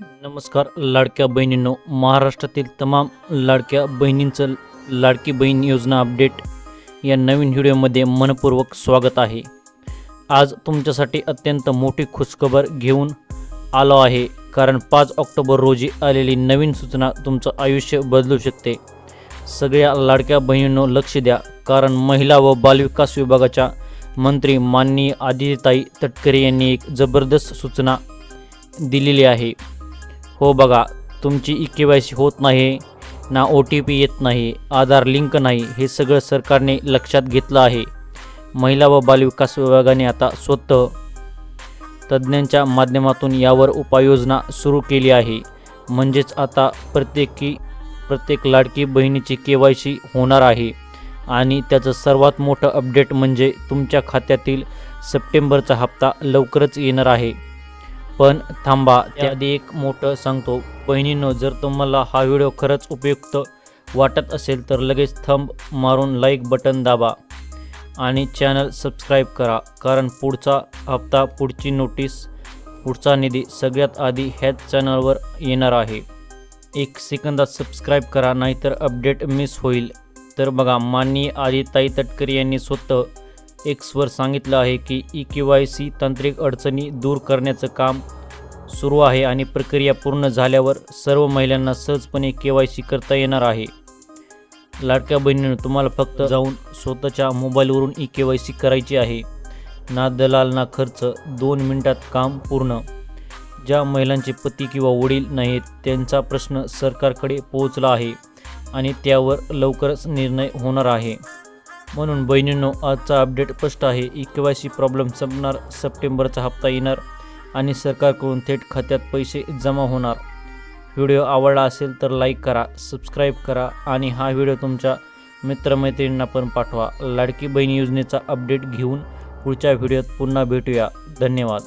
नमस्कार लाडक्या बहिणींनो. महाराष्ट्रातील तमाम लाडक्या बहिणींचं लाडकी बहीण योजना अपडेट या नवीन व्हिडिओमध्ये मनपूर्वक स्वागत आहे. आज तुमच्यासाठी अत्यंत मोठी खुशखबर घेऊन आलो आहे. कारण पाच ऑक्टोबर रोजी आलेली नवीन सूचना तुमचं आयुष्य बदलू शकते. सगळ्या लाडक्या बहिणींनो लक्ष द्या. कारण महिला व बालविकास विभागाच्या मंत्री माननीय आदित्यताई तटकरे यांनी एक जबरदस्त सूचना दिलेली आहे. हो बघा तुमची ई के वाय सी होत नाही ना ओ टी पी येत नाही आधार लिंक नाही हे सगळं सरकारने लक्षात घेतलं आहे. महिला व बालविकास विभागाने आता स्वतः तज्ज्ञांच्या माध्यमातून यावर उपाययोजना सुरू केली आहे. म्हणजेच आता प्रत्येकी प्रत्येक लाडकी बहिणीची के वाय सी होणार आहे. आणि त्याचं सर्वात मोठं अपडेट म्हणजे तुमच्या खात्यातील सप्टेंबरचा हप्ता लवकरच येणार आहे. पण थांबा त्याआधी एक मोठं सांगतो. बहिणींनो जर तुम्हाला हा व्हिडिओ खरंच उपयुक्त वाटत असेल तर लगेच थंब मारून लाईक बटन दाबा आणि चॅनल सबस्क्राईब करा. कारण पुढचा हप्ता पुढची नोटीस पुढचा निधी सगळ्यात आधी ह्याच चॅनलवर येणार आहे. एक सेकंदात सबस्क्राईब करा नाहीतर अपडेट मिस होईल. तर बघा माननीय आदिताई तटकरे यांनी स्वतः एक्सवर सांगितलं आहे की ई के वाय सी तांत्रिक अडचणी दूर करण्याचं काम सुरू आहे आणि प्रक्रिया पूर्ण झाल्यावर सर्व महिलांना सहजपणे के वाय सी करता येणार आहे. लाडक्या बहिणीनं तुम्हाला फक्त जाऊन स्वतःच्या मोबाईलवरून ई के वाय सी करायची आहे. ना दलाल ना खर्च दोन मिनिटात काम पूर्ण. ज्या महिलांचे पती किंवा वडील नाहीत त्यांचा प्रश्न सरकारकडे पोहोचला आहे आणि त्यावर लवकरच निर्णय होणार आहे. म्हणून बहिणींनो आजचा अपडेट स्पष्ट आहे. E K Y C problem संपणार सप्टेंबरचा हप्ता येणार. आणि सरकारकडून थेट खात्यात पैसे जमा होणार. व्हिडिओ आवडला असेल तर लाईक करा सबस्क्राईब करा आणि हा व्हिडिओ तुमच्या मित्रमैत्रिणींना पण पाठवा. लाडकी बहीण योजनेचा अपडेट घेऊन पुढच्या व्हिडिओत पुन्हा भेटूया. धन्यवाद.